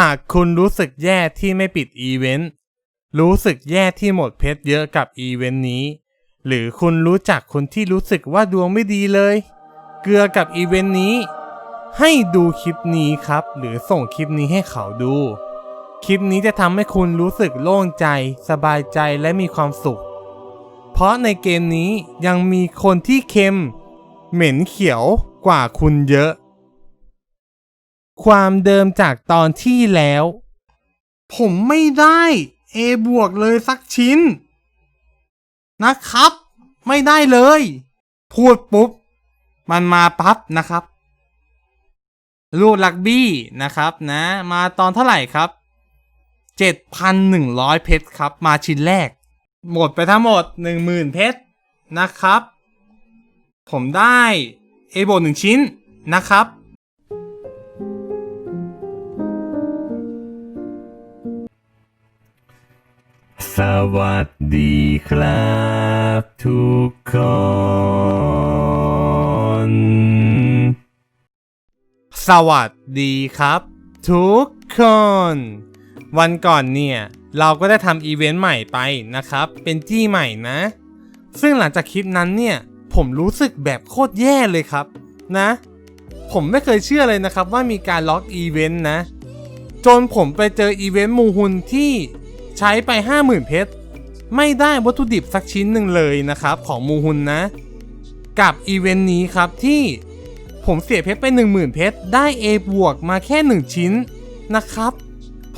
หากคุณรู้สึกแย่ที่ไม่ปิดอีเวนต์ รู้สึกแย่ที่หมดเพชรเยอะกับอีเวนต์นี้ หรือคุณรู้จักคนที่รู้สึกว่าดวงไม่ดีเลย เกลือกับอีเวนต์นี้ ให้ดูคลิปนี้ครับ หรือส่งคลิปนี้ให้เขาดู คลิปนี้จะทำให้คุณรู้สึกโล่งใจ สบายใจและมีความสุข เพราะในเกมนี้ยังมีคนที่เค็ม เหม็นเขียวกว่าคุณเยอะ ความเดิมจากตอนที่แล้ว ผมไม่ได้ A บวกเลยสักชิ้น นะครับ ไม่ได้เลย พูดปุ๊บ มันมาปั๊บนะครับลูกลักบี้นะครับนะ มาตอนเท่าไหร่ครับ 7,100 เพชรครับ มาชิ้นแรก หมดไปทั้งหมด 10,000 เพชรนะครับ ผมได้ A บวกหนึ่งชิ้นนะครับ สวัสดีครับทุกคน สวัสดีครับ ทุกคน วันก่อนเนี่ย เราก็ได้ทำอีเวนต์ใหม่ไปนะครับ เป็นจี้ใหม่นะ ซึ่งหลังจากคลิปนั้นเนี่ย ผมรู้สึกแบบโคตรแย่เลยครับนะ ผมไม่เคยเชื่อเลยนะครับว่ามีการล็อกอีเวนต์นะ จนผมไปเจออีเวนต์มูฮุนที่ ใช้ไป 50,000 เพชร ไม่ได้วัตถุดิบสักชิ้นหนึ่งเลยนะครับ ของมูฮุนนะ กับอีเวนต์นี้ครับที่ผมเสียเพชรไป 10,000 เพชร ได้ A บวกมาแค่ 1 ชิ้นนะครับ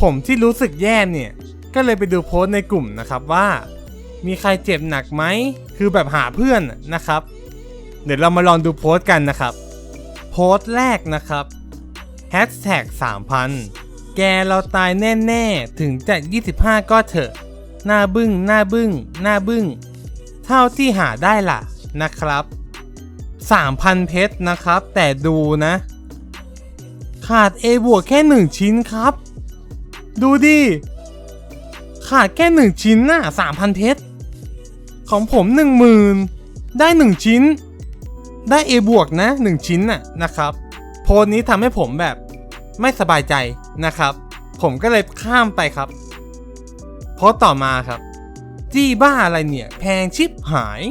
ผมที่รู้สึกแย่เนี่ย ก็เลยไปดูโพสต์ในกลุ่มนะครับว่า มีใครเจ็บหนักไหม คือแบบหาเพื่อนนะครับ เดี๋ยวเรามาลองดูโพสต์กันนะครับ โพสต์แรกนะครับ Hashtag 3,000 แกเราตายแน่ๆ ถึงจะ25 ก็เถอะ หน้าบึ้ง หน้าบึ้ง หน้าบึ้ง เท่าที่หาได้ล่ะนะครับ 3,000 เพชรนะครับ แต่ดูนะ ขาด A บวกแค่ 1 ชิ้นครับ ดูดิ ขาดแค่ 1 ชิ้นน่ะ3,000 เพชร ของผม 10,000 ได้ 1 ชิ้น ได้ A บวกนะ 1 ชิ้นน่ะนะครับ โพสนี้ทำให้ผมแบบ ไม่สบายใจนะครับ ผมก็เลยข้ามไปครับโพสต์ต่อมาครับ จี้บ้าอะไรเนี่ย แพงชิบหาย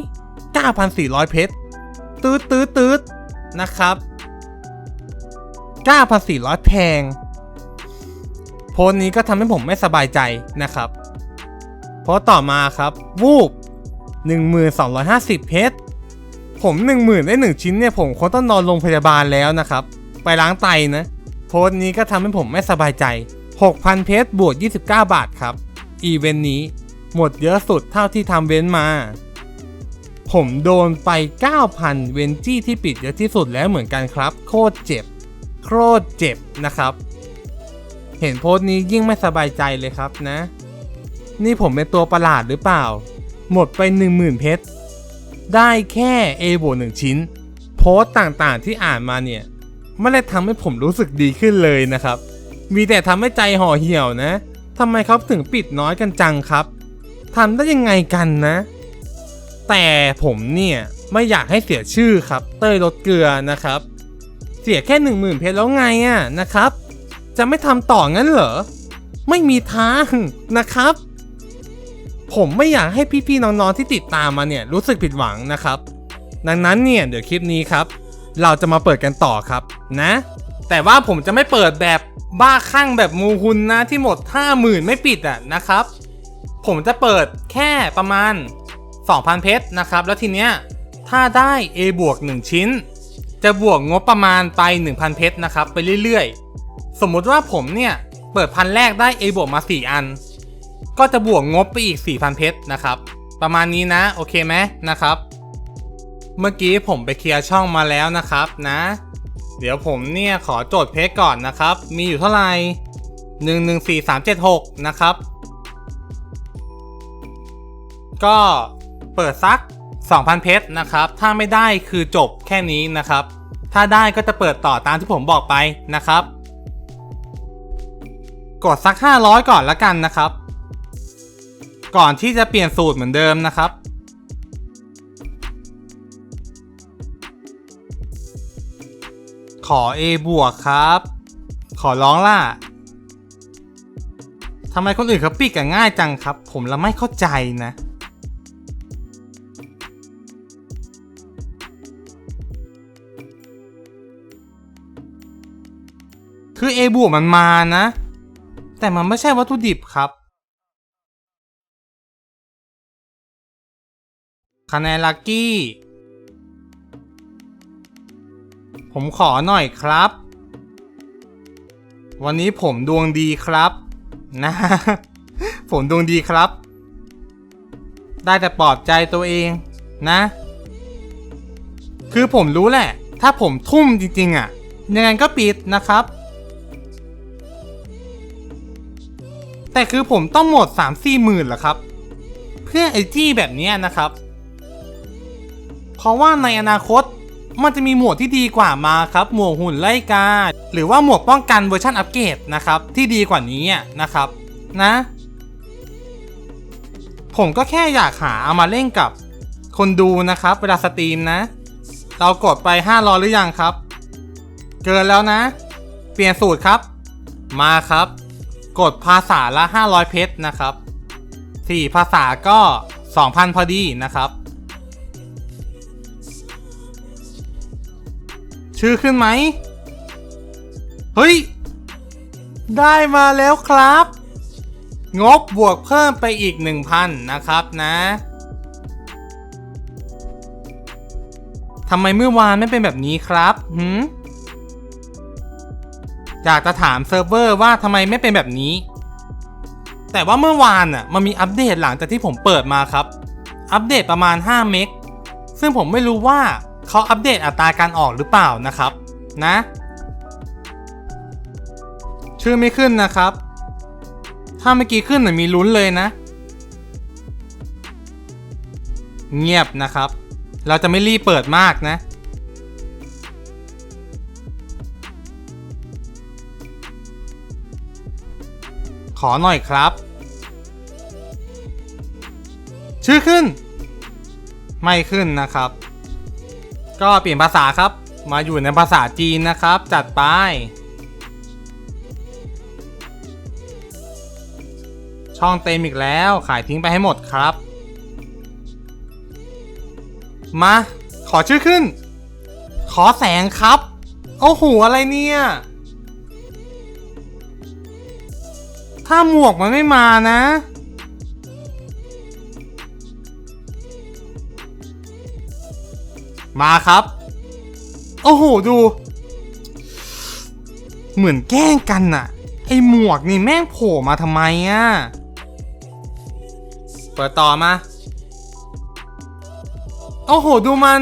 9,400 เพชรตืดตืดตืดนะครับ 9,400 แพง โพสต์นี้ก็ทำให้ผมไม่สบายใจนะครับโพสต่อมาครับ วูบ1250 เพชรผม 10,000 ได้ 1 ชิ้นเนี่ย ผมคงต้องนอนโรงพยาบาลแล้วนะครับ ไปล้างไตนะ โพสต์นี้ก็ทำให้ผมไม่สบายใจ 6,000 เพชรบวก 29 บาทครับ อีเวนต์นี้หมดเยอะสุดเท่าที่ทำเว้นมา ผมโดนไป 9,000 เวนจี้ที่ปิดเยอะที่สุดแล้วเหมือนกันครับ โคตรเจ็บ โคตรเจ็บนะครับ เห็นโพสต์นี้ยิ่งไม่สบายใจเลยครับนะ นี่ผมเป็นตัวประหลาดหรือเปล่า หมดไป 10,000 เพชรได้แค่ A บวก1ชิ้น โพสต์ต่างๆที่อ่านมาเนี่ย ไม่ได้ทำให้ผมรู้สึกดีขึ้นเลยนะครับ มีแต่ทำให้ใจห่อเหี่ยวนะทำไมเขาถึงปิดน้อยกันจังครับทำได้ยังไงกันนะ แต่ผมเนี่ยไม่อยากให้เสียชื่อครับ เต้ยรถเกลือนะครับ เสียแค่หนึ่งหมื่นเพชรแล้วไงอะนะครับ จะไม่ทำต่องั้นเหรอ ไม่มีทางนะครับ ผมไม่อยากให้พี่ๆน้องๆที่ติดตามมาเนี่ยรู้สึกผิดหวังนะครับ ดังนั้นเนี่ยเดี๋ยวคลิปนี้ครับ เราจะมาเปิดกันต่อครับนะ แต่ว่าผมจะไม่เปิดแบบบ้าคลั่งแบบมูฮุนนะที่หมด 50,000 ไม่ปิดอะนะครับ ผมจะเปิดแค่ประมาณ 2,000 เพชรนะครับ แล้วทีเนี้ยถ้าได้ A บวก1ชิ้น จะบวกงบประมาณไป 1,000 เพชรนะครับ ไปเรื่อยๆ สมมุติว่าผมเนี่ย เปิดพันแรกได้ A บวกมา 4 อัน ก็จะบวกงบไปอีก 4,000 เพชรนะครับ ประมาณนี้นะ โอเคไหมนะครับ เมื่อกี้ผมไปเคลียร์ช่องมาแล้วนะครับนะ เดี๋ยวผมเนี่ยขอโจทย์เพชรก่อนนะครับ มีอยู่เท่าไหร่หนึ่งหนึ่งสี่สามเจ็ดหกนะครับ ก็เปิดซัก 2,000 เพชรนะครับ ถ้าไม่ได้คือจบแค่นี้นะครับ ถ้าได้ก็จะเปิดต่อตามที่ผมบอกไปนะครับ กดซัก 500 ก่อนละกันนะครับ ก่อนที่จะเปลี่ยนสูตรเหมือนเดิมนะครับ ขอ A บวกครับ ขอร้องล่ะทำไมคนอื่นเขาปิกกันง่ายจังครับ ผมละไม่เข้าใจนะ คือ A บวกมันมานะ แต่มันไม่ใช่วัตถุดิบครับ คะแนนลักกี้ ผมขอหน่อยครับ วันนี้ผมดวงดีครับ นะ ผมดวงดีครับ ได้แต่ปลอบใจตัวเองนะ คือผมรู้แหละ ถ้าผมทุ่มจริงๆอะ ยังไงก็ปิดนะครับ แต่คือผมต้องหมด 3 4หมื่นเหรอครับ เพื่อไอจี้แบบนี้นะครับ เพราะว่าในอนาคต มันจะมีหมวดที่ดีกว่ามาครับหมวกหุ่นไล่กาหรือว่าหมวกป้องกันเวอร์ชันอัปเกรดนะครับที่ดีกว่านี้นะครับนะ ผมก็แค่อยากหาเอามาเล่นกับคนดูนะครับ เวลาสตรีมนะ เรากดไป500หรือยังครับ เกินแล้วนะ เปลี่ยนสูตรครับ มาครับ กดภาษาละ 500 เพชรนะครับ 4 ภาษาก็ 2,000 พอดีนะครับ ชื่อขึ้นไหม เฮ้ย ได้มาแล้วครับ งบบวกเพิ่มไปอีก 1,000 นะครับนะทำไมเมื่อวานไม่เป็นแบบนี้ครับหืมอยากจะถามเซิร์ฟเวอร์ว่าทำไมไม่เป็นแบบนี้ แต่ว่าเมื่อวานน่ะมันมีอัปเดตหลังจากที่ผมเปิดมาครับ อัปเดตประมาณ 5 เมก ซึ่งผมไม่รู้ว่า เขาอัปเดตอัตราการออกหรือเปล่านะครับ นะ ชื่อไม่ขึ้นนะครับ ถ้าเมื่อกี้ขึ้นน่ะมีลุ้นเลยนะ เงียบนะครับ เราจะไม่รีบเปิดมากนะขอหน่อยครับ ชื่อขึ้น ไม่ขึ้นนะครับ ก็เปลี่ยนภาษาครับ มาอยู่ในภาษาจีนนะครับ จัดไป ช่องเต็มอีกแล้ว ขายทิ้งไปให้หมดครับ มา ขอชื่อขึ้น ขอแสงครับ โอ้โห อะไรเนี่ย ถ้าหมวกมันไม่มานะ มาครับ โอ้โห ดู เหมือนแกล้งกันน่ะ ไอหมวกนี่แม่งโผล่มาทำไมอะ เปิดต่อมา โอ้โห ดูมัน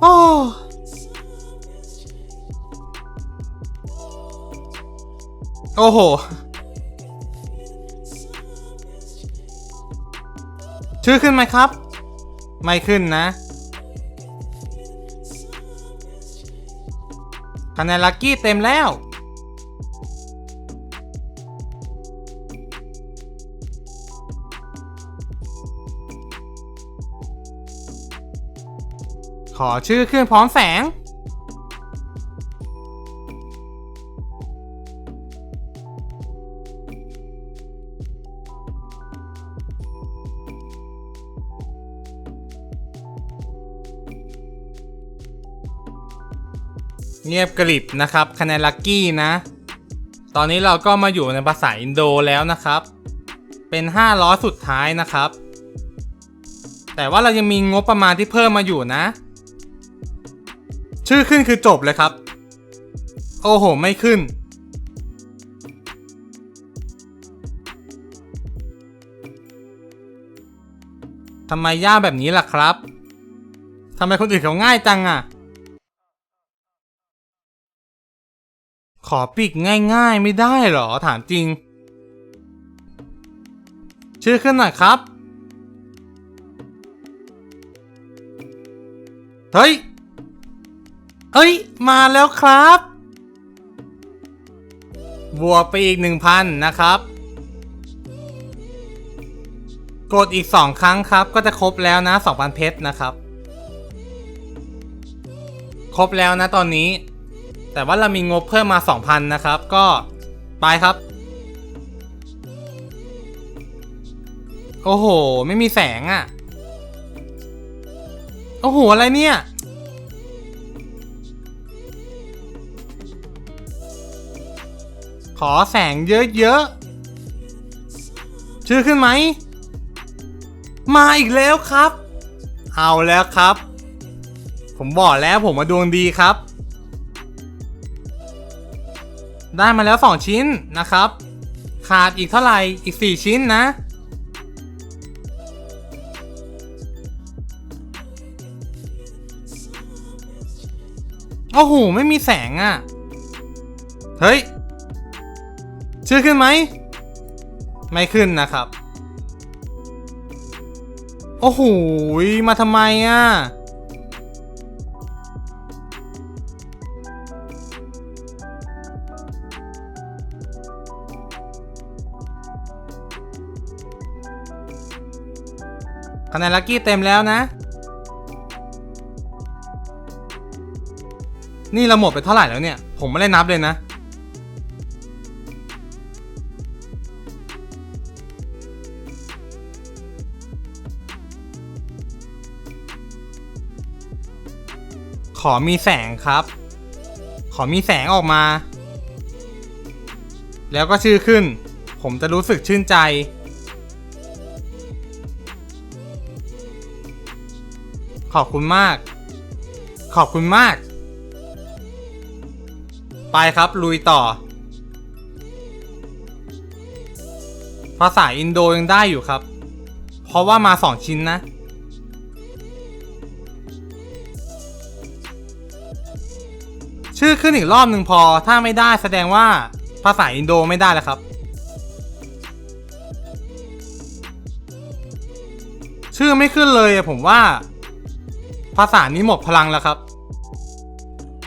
โอ้โอ้โห ชื่อขึ้นไหมครับ ไม่ขึ้นนะคะแนนลักกี้เต็มแล้ว ขอชื่อขึ้นพร้อมแสง งียบกริบนะครับคะแนนลัคกี้นะ ตอนนี้เราก็มาอยู่ในภาษาอินโดแล้วนะครับ เป็น500สุดท้ายนะครับ แต่ว่าเรายังมีงบประมาณที่เพิ่มมาอยู่นะ ชื่อขึ้นคือจบเลยครับ โอ้โห ไม่ขึ้นทำไมยากแบบนี้ล่ะครับทำไมคนอื่นเขาง่ายจังอะ อปิกง่ายๆไม่ได้เหรอถามจริง ชื่อขึ้นหน่อยครับ เฮ้ย เอ้ย มาแล้วครับ บวกไปอีก1,000นะครับ กดอีก2ครั้งครับก็จะครบแล้วนะ2,000เพชรนะครับ ครบแล้วนะตอนนี้ แต่ว่าเรามีงบเพิ่มมา 2,000 นะครับ ก็ไปครับ โอ้โห ไม่มีแสงอะ่ะ โอ้โห อะไรเนี่ย ขอแสงเยอะๆ ชื่อขึ้นไหม มาอีกแล้วครับ เอาแล้วครับ ผมบอกแล้วผมมาดวงดีครับ ได้มาแล้วสองชิ้นนะครับ ขาดอีกเท่าไหร่อีกสี่ชิ้นนะ โอ้โห ไม่มีแสงอะ่ะ เฮ้ย ชื่อขึ้นไหม ไม่ขึ้นนะครับ โอ้โห มาทำไมอะ คะแนนลัคกี้เต็มแล้วนะ นี่เราหมดไปเท่าไหร่แล้วเนี่ย ผมไม่ได้นับเลยนะ ขอมีแสงครับ ขอมีแสงออกมา แล้วก็ชื่อขึ้น ผมจะรู้สึกชื่นใจ ขอบคุณมาก ขอบคุณมาก ไปครับลุยต่อ ภาษาอินโดยังได้อยู่ครับ เพราะว่ามาสองชิ้นนะชื่อขึ้นอีกรอบหนึ่งพอ ถ้าไม่ได้แสดงว่าภาษาอินโดไม่ได้แล้วครับ ชื่อไม่ขึ้นเลยผมว่า ภาษานี้หมดพลังแล้วครับ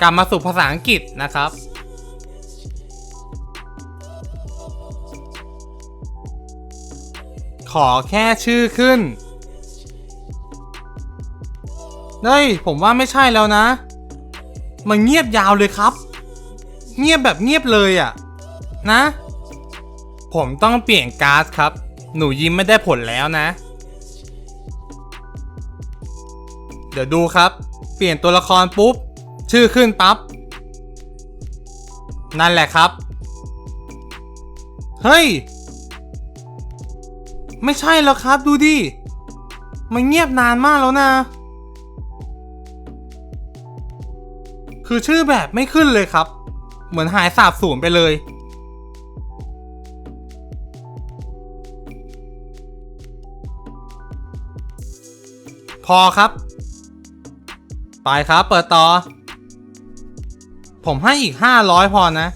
กลับมาสู่ภาษาอังกฤษนะครับ ขอแค่ชื่อขึ้นเฮ้ยผมว่าไม่ใช่แล้วนะ มันเงียบยาวเลยครับ เงียบแบบเงียบเลยอะ่ะ นะ ผมต้องเปลี่ยนก๊าซครับ หนูยิ้มไม่ได้ผลแล้วนะ ดี๋ยวดูครับ เปลี่ยนตัวละครปุ๊บ ชื่อขึ้นปั๊บ นั่นแหละครับ เฮ้ย ไม่ใช่แล้วครับดูดิ มันเงียบนานมากแล้วนะ คือชื่อแบบไม่ขึ้นเลยครับ เหมือนหายสาบสูญไปเลยพอครับ ไปครับ เปิดต่อ ผมให้อีก 500 พอนะ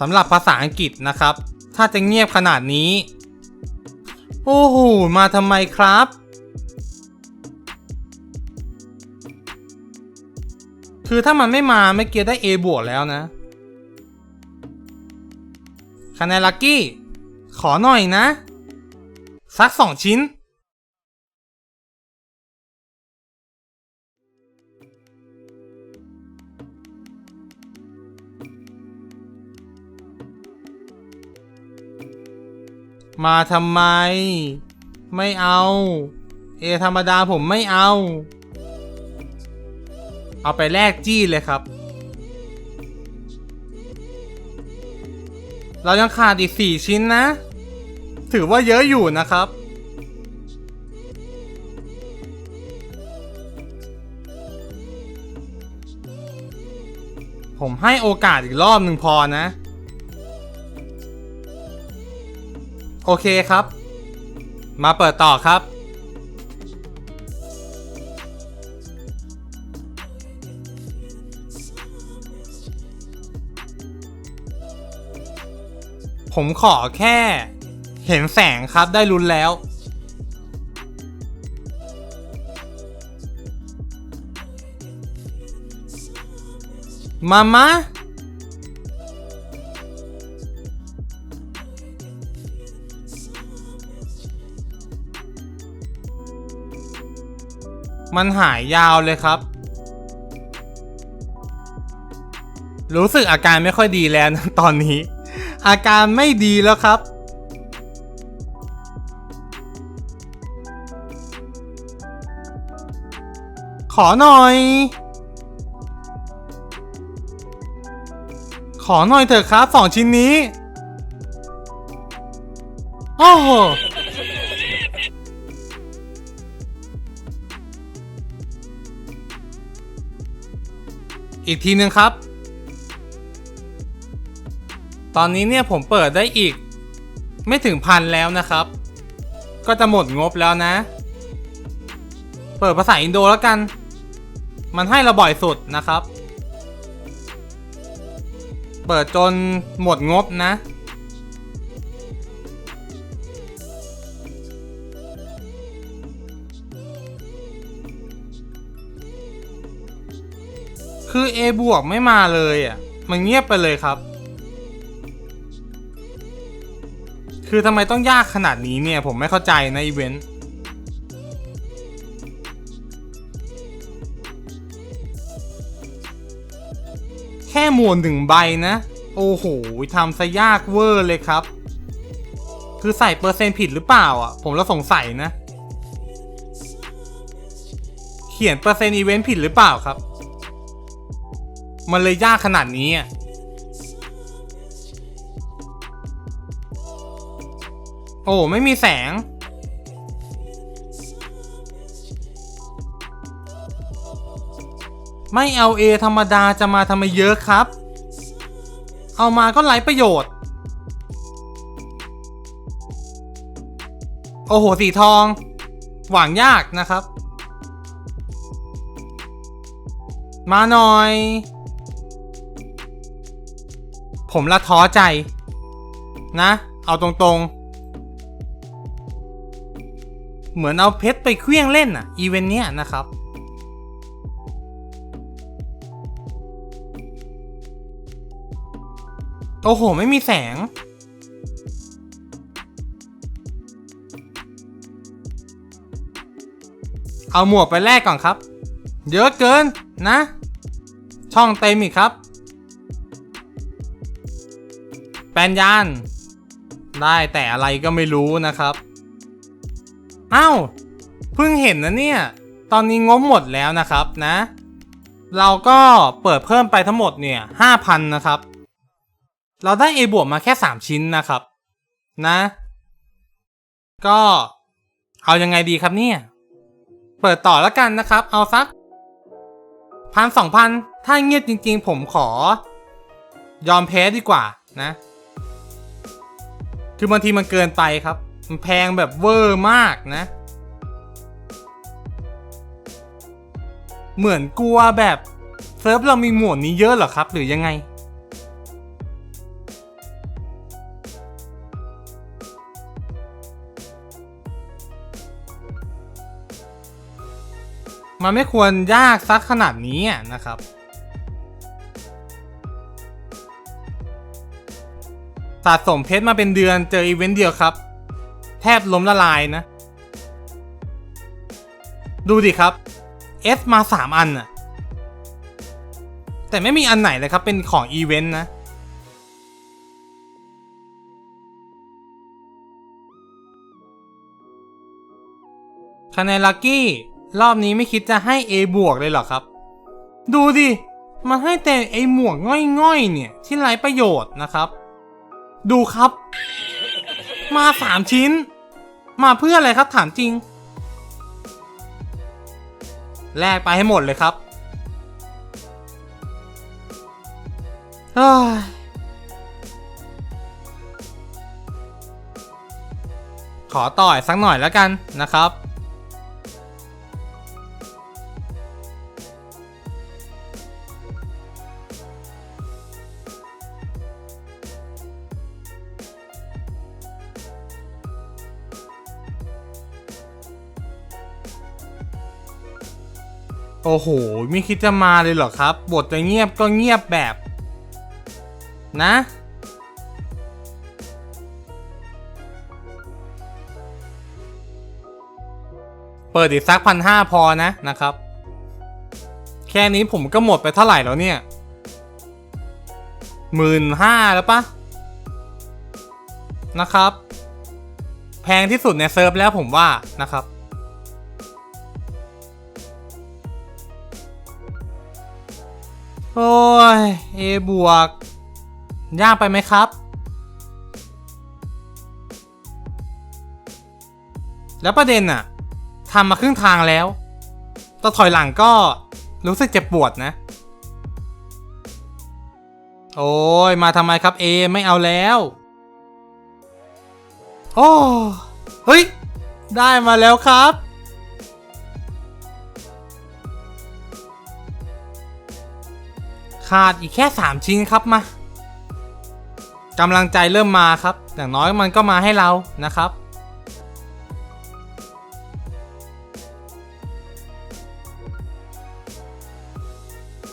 สำหรับภาษาอังกฤษนะครับ ถ้าจะเงียบขนาดนี้ โอ้โห มาทำไมครับ คือถ้ามันไม่มาไม่เกียได้ A บวกแล้วนะคะแนนลัคกี้ ขอหน่อยนะ สักสองชิ้น มาทำไม ไม่เอา เอธรรมดาผมไม่เอา เอาไปแลกจี้เลยครับ เรายังขาดอีกสี่ชิ้นนะ ถือว่าเยอะอยู่นะครับ ผมให้โอกาสอีกรอบหนึ่งพอนะ โอเคครับ มาเปิดต่อครับ ผมขอแค่ เห็นแสงครับได้ลุ้นแล้ว มามา มันหายยาวเลยครับ รู้สึกอาการไม่ค่อยดีแล้วนะตอนนี้ อาการไม่ดีแล้วครับ ขอหน่อย ขอหน่อยเถอะครับสองชิ้นนี้อ้อ อีกทีหนึ่งครับ ตอนนี้เนี่ยผมเปิดได้อีก ไม่ถึงพันแล้วนะครับ ก็จะหมดงบแล้วนะ เปิดภาษาอินโดแล้วกัน มันให้เราบ่อยสุดนะครับ เปิดจนหมดงบนะ คือ A บวกไม่มาเลยอะ มันเงียบไปเลยครับ คือทำไมต้องยากขนาดนี้เนี่ย ผมไม่เข้าใจนะอีเวนต์แค่หมวดหนึ่งใบนะ โอ้โหทำซะยากเวอร์เลยครับ คือใส่เปอร์เซ็นต์ผิดหรือเปล่าอะ ผมแล้วสงสัยนะ เขียนเปอร์เซ็นต์อีเวนต์ผิดหรือเปล่าครับ มันเลยยากขนาดนี้อะโอ้ไม่มีแสง ไม่เอา A ธรรมดาจะมาทำไมเยอะครับ เอามาก็ไร้ประโยชน์ โอ้โห สีทอง หวังยากนะครับ มาหน่อย ผมละท้อใจ นะ เอาตรงๆ เหมือนเอาเพชรไปเคลี้ยงเล่นอะอีเวนต์เนี้ยนะครับ โอ้โห ไม่มีแสง เอาหมวกไปแลกก่อนครับ เยอะเกินนะ ช่องเต็มอีกครับ ปลนยาน ได้แต่อะไรก็ไม่รู้นะครับอ้าวเพิ่งเห็นนะเนี่ย ตอนนี้งบหมดแล้วนะครับนะ เราก็เปิดเพิ่มไปทั้งหมดเนี่ยห้าพันนะครับ เราได้ A บวกมาแค่ 3 ชิ้นนะครับ นะ ก็เอายังไงดีครับเนี่ย เปิดต่อแล้วกันนะครับ เอาสักพันสองพันถ้าเงียบจริงๆ ผมขอ ยอมแพ้ดีกว่านะ คือบางทีมันเกินไปครับ มันแพงแบบเวอร์มากนะ เหมือนกลัวแบบเซิร์ฟเรามีหมวดนี้เยอะเหรอครับ หรือยังไง มันไม่ควรยากซักขนาดนี้อะนะครับะสมเพชรมาเป็นเดือนเจออีเวนต์เดียวครับ แทบล้มละลายนะ ดูดิครับ S มา 3 อันน่ะแต่ไม่มีอันไหนเลยครับ เป็นของอีเวนต์นะ คะแนนลัคกี้ รอบนี้ไม่คิดจะให้ A บวกเลยเหรอครับ ดูดิมันให้แต่ไอหมวกง่อยๆเนี่ย ที่ไร้ประโยชน์นะครับ ดูครับ มาสามชิ้น มาเพื่ออะไรครับถามจริง แลกไปให้หมดเลยครับเฮ้ยขอต่อยสักหน่อยแล้วกันนะครับ โอ้โห ไม่คิดจะมาเลยเหรอครับ บทจะเงียบก็เงียบแบบ นะ เปิดอีกสักพันห้าพอนะนะครับ แค่นี้ผมก็หมดไปเท่าไหร่แล้วเนี่ยหมื่นห้าแล้วปะนะครับ แพงที่สุดในเซิร์ฟแล้วผมว่านะครับ โอ้ย A บวก ยากไปไหมครับ แล้วประเด็นอะทำมาครึ่งทางแล้วตอนถอยหลังก็รู้สึกเจ็บปวดนะ โอ้ย มาทำไมครับ A ไม่เอาแล้ว โอ้ เฮ้ย ได้มาแล้วครับ ขาดอีกแค่ 3 ชิ้นครับมากำลังใจเริ่มมาครับ อย่างน้อยมันก็มาให้เรานะครับ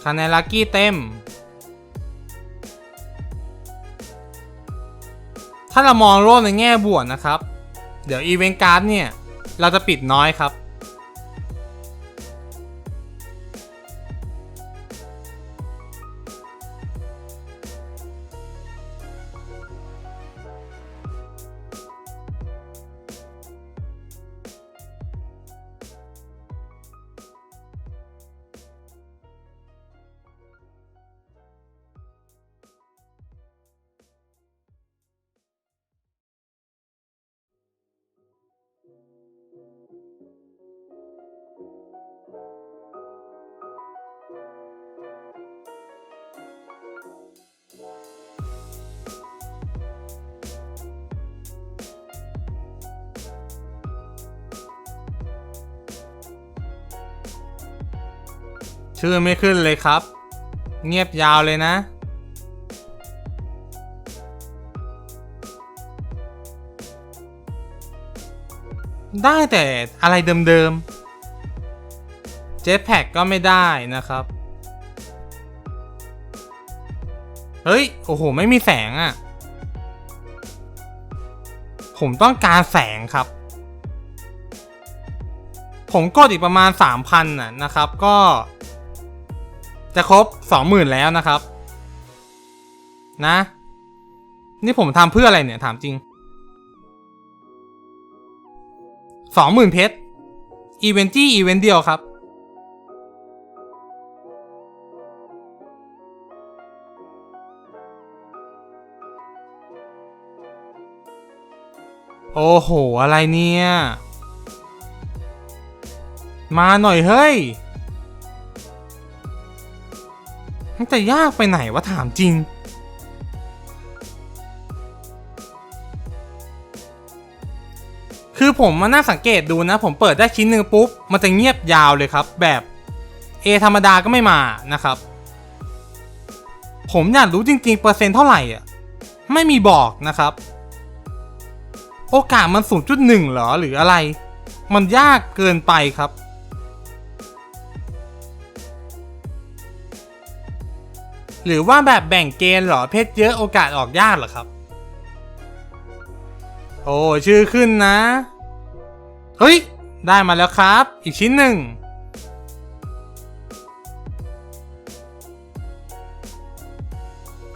คะแนนลัคกี้เต็ม ถ้าเรามองโลกในแง่บวกนะครับ เดี๋ยวอีเวนต์การ์ดเนี่ย เราจะปิดน้อยครับ ชื่อไม่ขึ้นเลยครับ เงียบยาวเลยนะ ได้แต่อะไรเดิมๆ เจ็ตแพ็กก็ไม่ได้นะครับ เฮ้ย โอ้โห ไม่มีแสงอะ่ะ ผมต้องการแสงครับผมกดอีกประมาณ 3,000น่ะนะครับ ก็ จะครบ20,000แล้วนะครับ นะ นี่ผมทำเพื่ออะไรเนี่ยถามจริง20,000เพชรอีเวนต์จี้อีเวนต์เดียวครับ โอ้โห อะไรเนี่ย มาหน่อยเฮ้ย มันจะยากไปไหนวะถามจริง คือผมมาน่าสังเกตดูนะ ผมเปิดได้ชิ้นหนึ่งปุ๊บ มันจะเงียบยาวเลยครับ แบบ A ธรรมดาก็ไม่มานะครับ ผมอยากรู้จริง ๆ เปอร์เซ็นต์เท่าไหร่อะ ไม่มีบอกนะครับ โอกาสมัน 0.1เหรอหรืออะไร มันยากเกินไปครับ หรือว่าแบบแบ่งเกณฑ์หรอเพชรเยอะโอกาสออกยากเหรอครับ โอ้ชื่อขึ้นนะ เฮ้ย ได้มาแล้วครับ อีกชิ้นหนึ่ง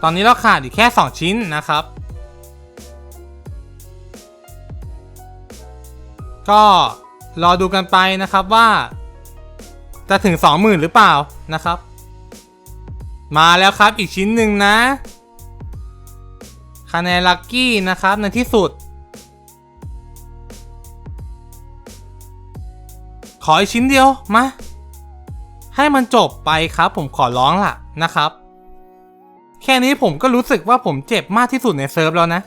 ตอนนี้เราขาดอีกแค่ 2 ชิ้นนะครับ ก็รอดูกันไปนะครับว่า จะถึง 20,000 หรือเปล่านะครับ มาแล้วครับอีกชิ้นหนึ่งนะคะแนนลัคกี้นะครับในที่สุด ขออีกชิ้นเดียวมา ให้มันจบไปครับผมขอร้องล่ะนะครับ แค่นี้ผมก็รู้สึกว่าผมเจ็บมากที่สุดในเซิร์ฟแล้วนะ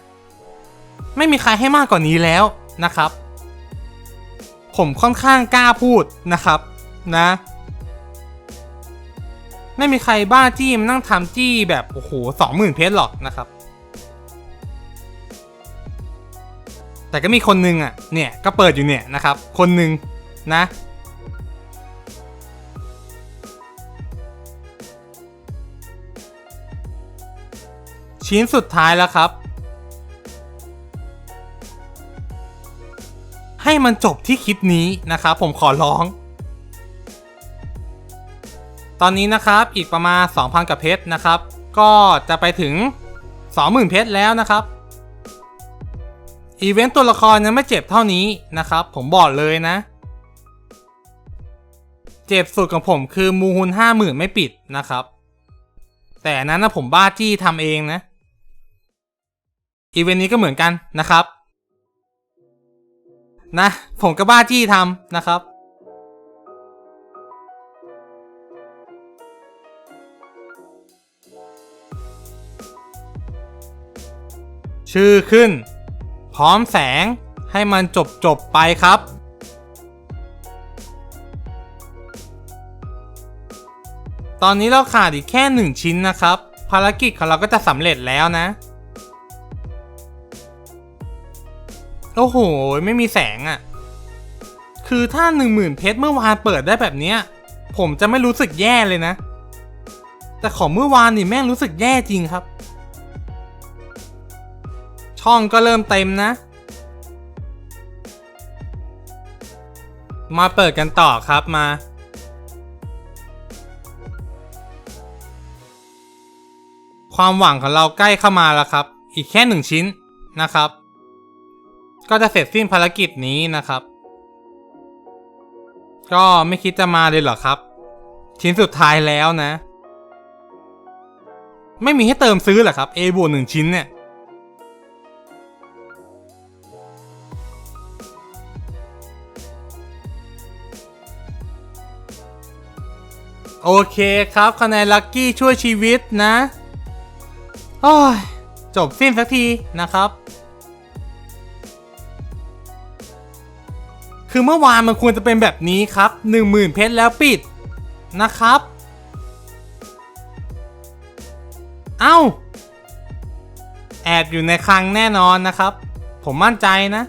ไม่มีใครให้มากกว่านี้แล้วนะครับ ผมค่อนข้างกล้าพูดนะครับนะ ไม่มีใครบ้าจี้มนนั่งทำจี้แบบโอ้โหสองหมื่นเพชรหรอกนะครับ แต่ก็มีคนนึงอะเนี่ยก็เปิดอยู่เนี่ยนะครับ คนหนึ่งนะชิ้นสุดท้ายแล้วครับ ให้มันจบที่คลิปนี้นะครับผมขอร้อง ตอนนี้นะครับอีกประมาณ 2,000 กับเพชรนะครับ ก็จะไปถึง 20,000 เพชรแล้วนะครับอีเวนต์ตัวละครยังไม่เจ็บเท่านี้นะครับ ผมบอกเลยนะ เจ็บสุดของผมคือมูฮุน50,000ไม่ปิดนะครับ แต่นั้นนะผมบ้าจี้ทำเองนะอีเวนต์นี้ก็เหมือนกันนะครับ นะ ผมก็บ้าจี้ทำนะครับ ชื่อขึ้น พร้อมแสงให้มันจบจบไปครับ ตอนนี้เราขาดอีกแค่หนึ่งชิ้นนะครับ ภารกิจของเราก็จะสำเร็จแล้วนะ โอ้โห ไม่มีแสงอะ่ะ คือถ้าหนึ่งหมื่นเพชรเมื่อวานเปิดได้แบบเนี้ยผมจะไม่รู้สึกแย่เลยนะ แต่ของเมื่อวานนี่แม่งรู้สึกแย่จริงครับ ช่องก็เริ่มเต็มนะ มาเปิดกันต่อครับมา ความหวังของเราใกล้เข้ามาแล้วครับ อีกแค่หนึ่งชิ้นนะครับ ก็จะเสร็จสิ้นภารกิจนี้นะครับ ก็ไม่คิดจะมาเลยเหรอครับ ชิ้นสุดท้ายแล้วนะ ไม่มีให้เติมซื้อเหรอครับ A บวกหนึ่งชิ้นเนี่ย โอเคครับคะแนนลัคกี้ช่วยชีวิตนะโอ้ยจบสิ้นสักทีนะครับ คือเมื่อวานมันควรจะเป็นแบบนี้ครับ 10,000 เพชรแล้วปิดนะครับ เอ้า แอบอยู่ในคลังแน่นอนนะครับ ผมมั่นใจนะ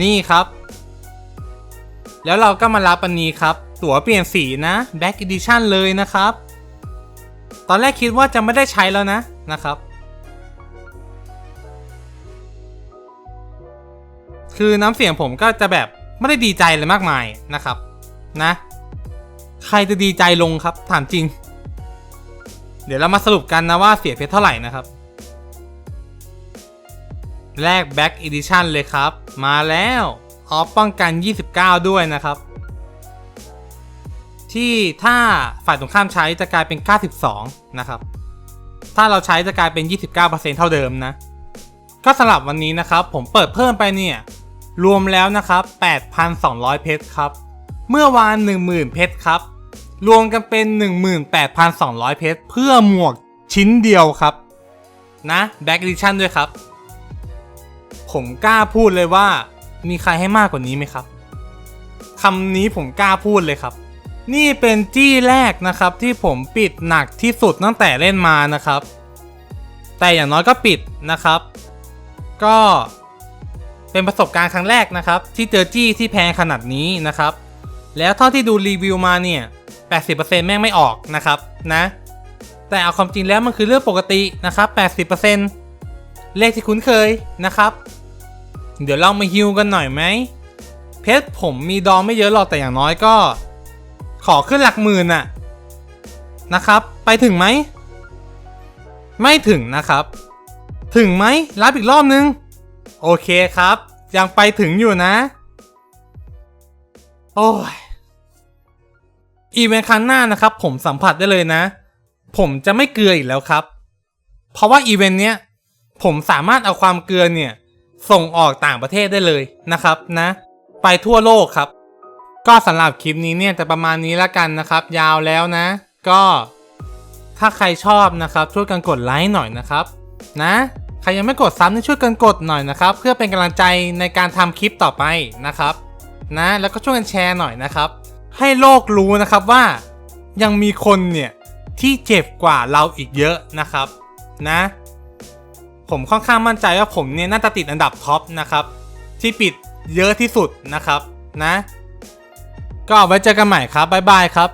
นี่ครับ แล้วเราก็มารับอันนี้ครับ ตั๋วเปลี่ยนสีนะ Back Edition เลยนะครับ ตอนแรกคิดว่าจะไม่ได้ใช้แล้วนะนะครับ คือน้ำเสียงผมก็จะแบบไม่ได้ดีใจเลยมากมายนะครับนะ ใครจะดีใจลงครับถามจริง เดี๋ยวเรามาสรุปกันนะว่าเสียเพชรเท่าไหร่นะครับแรก Back Edition เลยครับ มาแล้ว ออฟป้องกัน 29 ด้วยนะครับ ที่ถ้าฝ่ายตรงข้ามใช้จะกลายเป็น 92 นะครับ ถ้าเราใช้จะกลายเป็น 29%เท่าเดิมนะ ก็สำหรับวันนี้นะครับ ผมเปิดเพิ่มไปเนี่ย รวมแล้วนะครับ 8,200 เพชรครับ เมื่อวาน 10,000 เพชรครับ รวมกันเป็น 18,200 เพชรเพื่อหมวกชิ้นเดียวครับ นะ Back Edition ด้วยครับ ผมกล้าพูดเลยว่า มีใครให้มากกว่านี้ไหมครับคำนี้ผมกล้าพูดเลยครับ นี่เป็นจี้แรกนะครับที่ผมปิดหนักที่สุดตั้งแต่เล่นมานะครับ แต่อย่างน้อยก็ปิดนะครับ ก็เป็นประสบการณ์ครั้งแรกนะครับ ที่เจอจี้ที่แพงขนาดนี้นะครับ แล้วเท่าที่ดูรีวิวมาเนี่ย 80%แม่งไม่ออกนะครับนะ แต่เอาความจริงแล้วมันคือเรื่องปกตินะครับ 80%เลขที่คุ้นเคยนะครับ เดี๋ยวเรามาฮิวกันหน่อยไหมเพชรผมมีดองไม่เยอะหรอกแต่อย่างน้อยก็ ขอขึ้นหลักหมื่นน่ะนะครับ ไปถึงไหม ไม่ถึงนะครับ ถึงไหมรับอีกรอบนึง โอเคครับ ยังไปถึงอยู่นะ โอ้ยอีเวนต์ครั้งหน้านะครับ ผมสัมผัสได้เลยนะ ผมจะไม่เกลืออีกแล้วครับ เพราะว่าอีเวนต์เนี้ยผมสามารถเอาความเกลือเนี่ย ส่งออกต่างประเทศได้เลยนะครับนะ ไปทั่วโลกครับ ก็สำหรับคลิปนี้เนี่ยจะประมาณนี้แล้วกันนะครับ ยาวแล้วนะ ก็ถ้าใครชอบนะครับ ช่วยกันกดไลค์หน่อยนะครับ นะใครยังไม่กดซ้ำนี่ช่วยกันกดหน่อยนะครับ เพื่อเป็นกำลังใจในการทำคลิปต่อไปนะครับ นะ แล้วก็ช่วยกันแชร์หน่อยนะครับ ให้โลกรู้นะครับว่ายังมีคนเนี่ยที่เจ็บกว่าเราอีกเยอะนะครับ นะ ผมค่อนข้างมั่นใจว่าผมเนี่ยน่าจะติดอันดับท็อปนะครับ ที่ปิดเยอะที่สุดนะครับ นะ ก็ไว้เจอกันใหม่ครับบ๊ายบายครับ